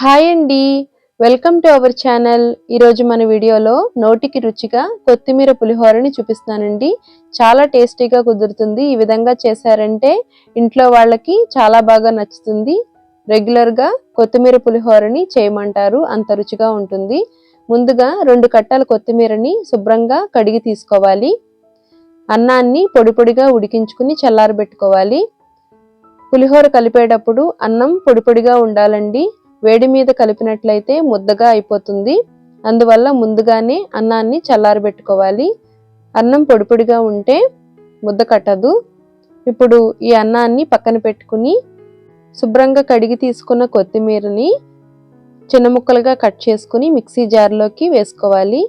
Hi అండి. Welcome to our channel. ఈరోజు మన వీడియోలో నోటికి రుచిగా కొత్తిమీర పులిహోరని చూపిస్తానండి చాలా టేస్టీగా కుదురుతుంది. ఈ విధంగా చేశారంటే ఇంట్లో వాళ్ళకి చాలా బాగా నచ్చుతుంది. రెగ్యులర్గా కొత్తిమీర పులిహోరని చేయమంటారు. అంత రుచిగా ఉంటుంది. ముందుగా రెండు కట్టల కొత్తిమీరని శుభ్రంగా కడిగి తీసుకోవాలి. అన్నాన్ని పొడి పొడిగా ఉడికించుకుని చల్లారబెట్టుకోవాలి. పులిహోర కలిపేటప్పుడు అన్నం పొడి పొడిగా ఉండాలండి. వేడి మీద కలిపినట్లయితే ముద్దగా అయిపోతుంది. అందువల్ల ముందుగానే అన్నాన్ని చల్లారబెట్టుకోవాలి. అన్నం పొడిపొడిగా ఉంటే ముద్ద కట్టదు. ఇప్పుడు ఈ అన్నాన్ని పక్కన పెట్టుకుని శుభ్రంగా కడిగి తీసుకున్న కొత్తిమీరని చిన్న ముక్కలుగా కట్ చేసుకుని మిక్సీ జార్లోకి వేసుకోవాలి.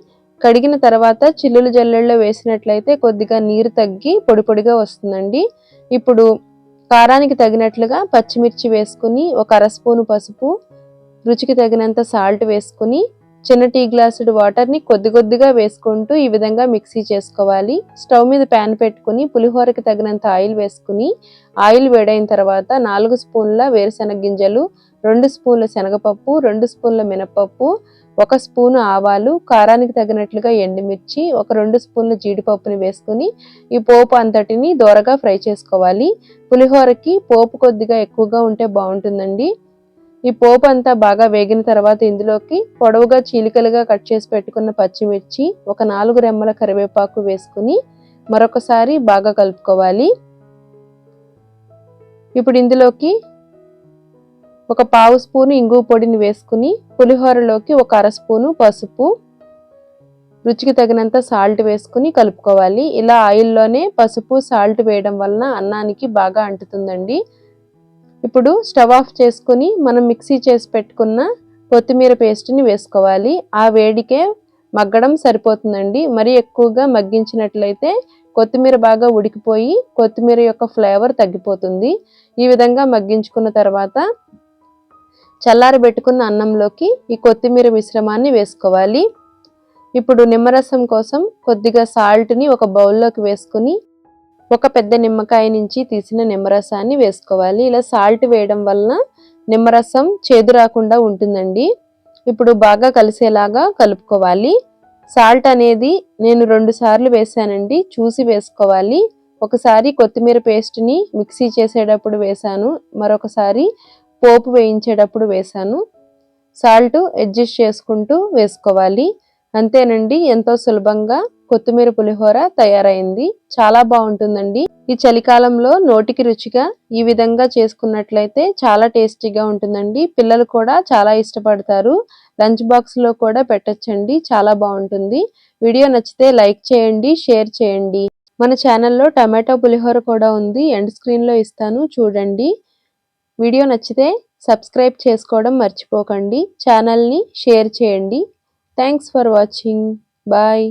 కడిగిన తర్వాత చిల్లులు జల్లెళ్ళలో వేసినట్లయితే కొద్దిగా నీరు తగ్గి పొడి పొడిగా వస్తుందండి. ఇప్పుడు కారానికి తగినట్లుగా పచ్చిమిర్చి వేసుకుని ఒక అర స్పూను పసుపు రుచికి తగినంత సాల్ట్ వేసుకుని చిన్న టీ గ్లాసుడు వాటర్ని కొద్ది కొద్దిగా వేసుకుంటూ ఈ విధంగా మిక్సీ చేసుకోవాలి. స్టవ్ మీద ప్యాన్ పెట్టుకుని పులిహోరకి తగినంత ఆయిల్ వేసుకుని ఆయిల్ వేడైన తర్వాత నాలుగు స్పూన్ల వేరుశనగ గింజలు రెండు స్పూన్ల శనగపప్పు రెండు స్పూన్ల మినపప్పు ఒక స్పూను ఆవాలు కారానికి తగినట్లుగా ఎండుమిర్చి ఒక రెండు స్పూన్ల జీడిపప్పుని వేసుకుని ఈ పోపు అంతటిని దోరగా ఫ్రై చేసుకోవాలి. పులిహోరకి పోపు కొద్దిగా ఎక్కువగా ఉంటే బాగుంటుందండి. ఈ పోపు అంతా బాగా వేగిన తర్వాత ఇందులోకి పొడవుగా చీలికలుగా కట్ చేసి పెట్టుకున్న పచ్చిమిర్చి ఒక నాలుగు రెమ్మల కరివేపాకు వేసుకుని మరొకసారి బాగా కలుపుకోవాలి. ఇప్పుడు ఇందులోకి ఒక పావు స్పూను ఇంగు పొడిని వేసుకుని పులిహోరలోకి ఒక అర స్పూను పసుపు రుచికి తగినంత సాల్ట్ వేసుకుని కలుపుకోవాలి. ఇలా ఆయిల్లోనే పసుపు సాల్ట్ వేయడం వలన అన్నానికి బాగా అంటుతుందండి. ఇప్పుడు స్టవ్ ఆఫ్ చేసుకుని మనం మిక్సీ చేసి పెట్టుకున్న కొత్తిమీర పేస్ట్ని వేసుకోవాలి. ఆ వేడికే మగ్గడం సరిపోతుందండి. మరీ ఎక్కువగా మగ్గించినట్లయితే కొత్తిమీర బాగా ఉడికిపోయి కొత్తిమీర యొక్క ఫ్లేవర్ తగ్గిపోతుంది. ఈ విధంగా మగ్గించుకున్న తర్వాత చల్లారబెట్టుకున్న అన్నంలోకి ఈ కొత్తిమీర మిశ్రమాన్ని వేసుకోవాలి. ఇప్పుడు నిమ్మరసం కోసం కొద్దిగా సాల్ట్ని ఒక బౌల్లోకి వేసుకుని ఒక పెద్ద నిమ్మకాయ నుంచి తీసిన నిమ్మరసాన్ని వేసుకోవాలి. ఇలా సాల్ట్ వేయడం వలన నిమ్మరసం చేదు రాకుండా ఉంటుందండి. ఇప్పుడు బాగా కలిసేలాగా కలుపుకోవాలి. సాల్ట్ అనేది నేను రెండు సార్లు వేసానండి. చూసి వేసుకోవాలి. ఒకసారి కొత్తిమీర పేస్ట్ని మిక్సీ చేసేటప్పుడు వేసాను. మరొకసారి పోపు వేయించేటప్పుడు వేసాను. సాల్ట్ అడ్జస్ట్ చేసుకుంటూ వేసుకోవాలి. అంతేనండి. ఎంతో సులభంగా కొత్తిమీర పులిహోర తయారైంది. చాలా బాగుంటుందండి. ఈ చలికాలంలో నోటికి రుచిగా ఈ విధంగా చేసుకున్నట్లయితే చాలా టేస్టీగా ఉంటుందండి. పిల్లలు కూడా చాలా ఇష్టపడతారు. లంచ్ బాక్స్లో కూడా పెట్టచ్చండి. చాలా బాగుంటుంది. వీడియో నచ్చితే లైక్ చేయండి షేర్ చేయండి. మన ఛానల్లో టమాటో పులిహోర కూడా ఉంది. ఎండ్ స్క్రీన్లో ఇస్తాను. చూడండి. వీడియో నచ్చితే సబ్స్క్రైబ్ చేసుకోవడం మర్చిపోకండి. ఛానల్ని షేర్ చేయండి. Thanks for watching. బాయ్.